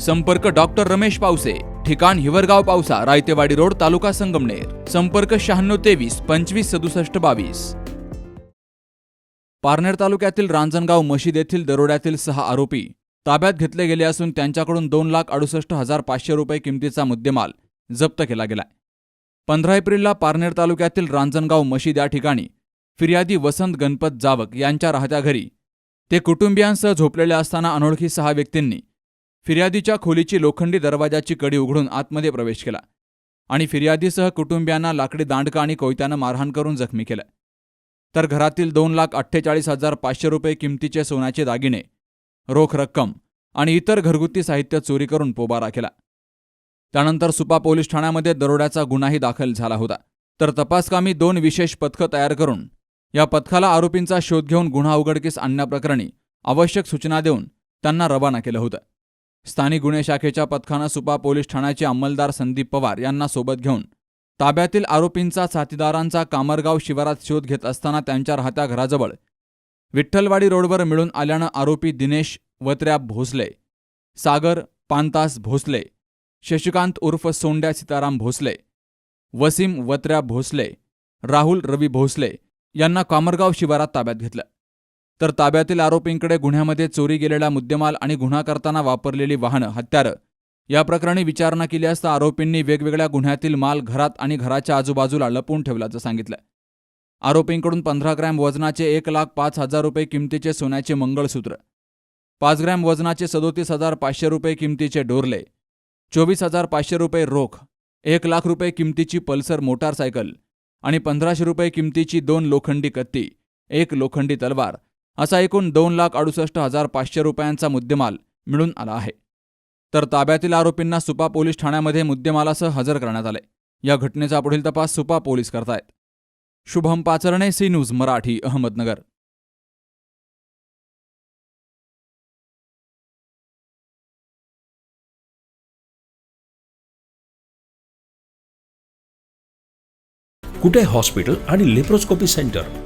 संपर्क डॉक्टर रमेश पावसे ठिकाण हिवरगाव पावसा रायतेवाडी रोड तालुका संगमनेर. संपर्क शहाण्णव तेवीस पंचवीस सदुसष्ट बावीस. पारनेर तालुक्यातील रांजणगाव मशीद येथील दरोड्यातील सहा आरोपी ताब्यात घेतले गेले असून त्यांच्याकडून दोन लाख अडुसष्ट हजार पाचशे रुपये किमतीचा मुद्देमाल जप्त केला गेलाय. पंधरा एप्रिलला पारनेर तालुक्यातील रांजणगाव मशीद या ठिकाणी फिर्यादी वसंत गणपत जावक यांच्या राहत्या घरी ते कुटुंबियांसह झोपलेले असताना अनोळखी सहा व्यक्तींनी फिर्यादीच्या खोलीची लोखंडी दरवाजाची कडी उघडून आतमध्ये प्रवेश केला आणि फिर्यादीसह कुटुंबियांना लाकडी दांडका आणि कोयत्यानं मारहाण करून जखमी केलं. तर घरातील दोन लाख अठ्ठेचाळीस हजार पाचशे रुपये किमतीचे सोन्याचे दागिने रोख रक्कम आणि इतर घरगुती साहित्य चोरी करून पोबारा केला. त्यानंतर सुपा पोलीस ठाण्यामध्ये दरोड्याचा गुन्हाही दाखल झाला होता. तर तपासकामी दोन विशेष पथकं तयार करून या पथकाला आरोपींचा शोध घेऊन गुन्हा उघडकीस आणण्याप्रकरणी आवश्यक सूचना देऊन त्यांना रवाना केलं होतं. स्थानिक गुन्हे शाखेच्या पथकानं सुपा पोलीस ठाण्याचे अंमलदार संदीप पवार यांना सोबत घेऊन ताब्यातील आरोपींचा साथीदारांचा कामरगाव शिवारात शोध घेत असताना त्यांच्या राहत्या घराजवळ विठ्ठलवाडी रोडवर मिळून आल्यानं आरोपी दिनेश वत्र्या भोसले सागर पांतास भोसले शशिकांत उर्फ सोंड्या सीताराम भोसले वसीम वत्र्या भोसले राहुल रवी भोसले यांना कामरगाव शिवारात ताब्यात घेतलं. तर ताब्यातील आरोपींकडे गुन्ह्यामध्ये चोरी गेलेला मुद्देमाल आणि गुन्हा करताना वापरलेली वाहनं हत्यारं. या प्रकरणी विचारणा केली असता आरोपींनी वेगवेगळ्या गुन्ह्यातील माल घरात आणि घराच्या आजूबाजूला लपवून ठेवल्याचं सांगितलं आरोपींकडून पंधरा ग्रॅम वजनाचे एक लाख पाच हजार रुपये किमतीचे सोन्याचे मंगळसूत्र पाच ग्रॅम वजनाचे सदोतीस हजार पाचशे रुपये किमतीचे डोरले चोवीस हजार पाचशे रुपये रोख एक लाख रुपये किमतीची पल्सर मोटारसायकल आणि पंधराशे रुपये किमतीची दोन लोखंडी कत्ती एक लोखंडी तलवार असा एकूण दोन लाख अडुसष्ट हजार पाचशे रुपयांचा मुद्देमाल मिळून आला आहे. तर ताब्यातील आरोपींना सुपा पोलीस ठाण्यामध्ये मुद्देमालासह हजर करण्यात आले. या घटनेचा पुढील तपास सुपा पोलीस करतायत. Shubham Pacharne C news Marathi Ahmednagar. Kute hospital आणि लेप्रोस्कोपी सेंटर?